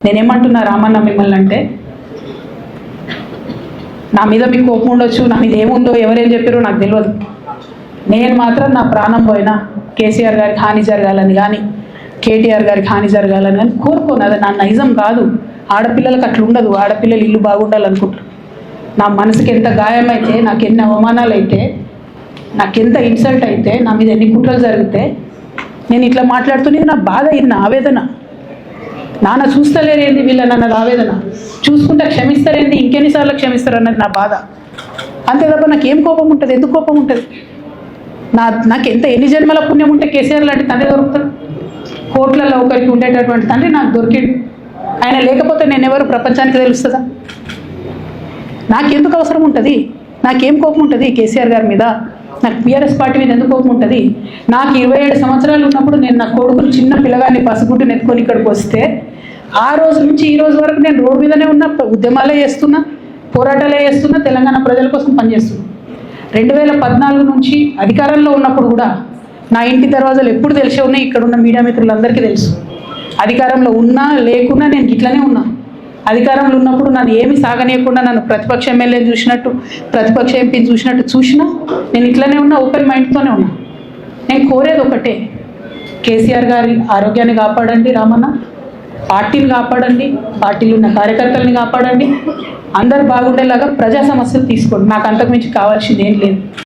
నేనేమంటున్నా రామన్న మిమ్మల్ని అంటే నా మీద మీకు కోపం ఉండొచ్చు నా మీద ఏముందో ఎవరేం చెప్పారో నాకు తెలియదు నేను మాత్రం నా ప్రాణం పోయినా కేసీఆర్ గారికి హాని జరగాలని కానీ కేటీఆర్ గారికి హాని జరగాలని కానీ కోరుకోను అది నా నైజం కాదు. ఆడపిల్లలకు అట్లా ఉండదు ఆడపిల్లలు ఇల్లు బాగుండాలనుకుంటారు. నా మనసుకి ఎంత గాయమైతే నాకు ఎన్ని అవమానాలు అయితే నాకెంత ఇన్సల్ట్ అయితే నా మీద ఎన్ని కుట్రలు జరిగితే నేను ఇట్లా మాట్లాడుతున్నది నా బాధ ఇది నా ఆవేదన. నాన్న చూస్తలేరేంది వీళ్ళని అన్నది ఆవేదన? చూసుకుంటే క్షమిస్తారేంది? ఇంకెన్నిసార్లు క్షమిస్తారు అన్నది నా బాధ. అంతే తప్ప నాకు ఏం కోపం ఉంటుంది? ఎందుకు కోపం ఉంటుంది? నా నాకు ఎంత ఎన్ని జన్మల పుణ్యం ఉంటే కేసీఆర్ లాంటి తండ్రి దొరుకుతాడు? కోట్లలో ఒకరికి ఉండేటటువంటి తండ్రి నాకు దొరికిండు. ఆయన లేకపోతే నేను ఎవరు ప్రపంచానికి తెలుస్తుందా? నాకెందుకు అవసరం ఉంటుంది? నాకేం కోపం ఉంటుంది కేసీఆర్ గారి మీద? నాకు బీఆర్ఎస్ పార్టీ మీద ఎందుకు కోపం ఉంటుంది? నాకు ఇరవై ఏడు సంవత్సరాలు ఉన్నప్పుడు నేను నా కొడుకులు చిన్న పిల్లగాన్ని పసుగుడ్డుని ఎత్తుకొని ఇక్కడికి వస్తే ఆ రోజు నుంచి ఈ రోజు వరకు నేను రోడ్డు మీదనే ఉన్న ఉద్యమాలే చేస్తున్నా పోరాటాలే చేస్తున్నా తెలంగాణ ప్రజల కోసం పనిచేస్తున్నా. రెండు వేల పద్నాలుగు నుంచి అధికారంలో ఉన్నప్పుడు కూడా నా ఇంటి దర్వాజాలు ఎప్పుడు తెలిసే ఉన్నాయి? ఇక్కడ ఉన్న మీడియా మిత్రులందరికీ తెలుసు. అధికారంలో ఉన్నా లేకున్నా నేను గిట్లనే ఉన్నా. అధికారంలో ఉన్నప్పుడు నన్ను ఏమి సాగనీయకుండా నన్ను ప్రతిపక్ష ఎమ్మెల్యే చూసినట్టు ప్రతిపక్ష ఎంపీని చూసినట్టు చూసినా నేను ఇట్లనే ఉన్నా ఓపెన్ మైండ్తోనే ఉన్నా. నేను కోరేది ఒకటే కేసీఆర్ గారి ఆరోగ్యాన్ని కాపాడండి రామన్న పార్టీని కాపాడండి పార్టీలో ఉన్న కార్యకర్తల్ని కాపాడండి అందరు బాగుండేలాగా ప్రజా సమస్యలు తీసుకోండి. నాకు అంతకుమించి కావాల్సింది ఏం లేదు.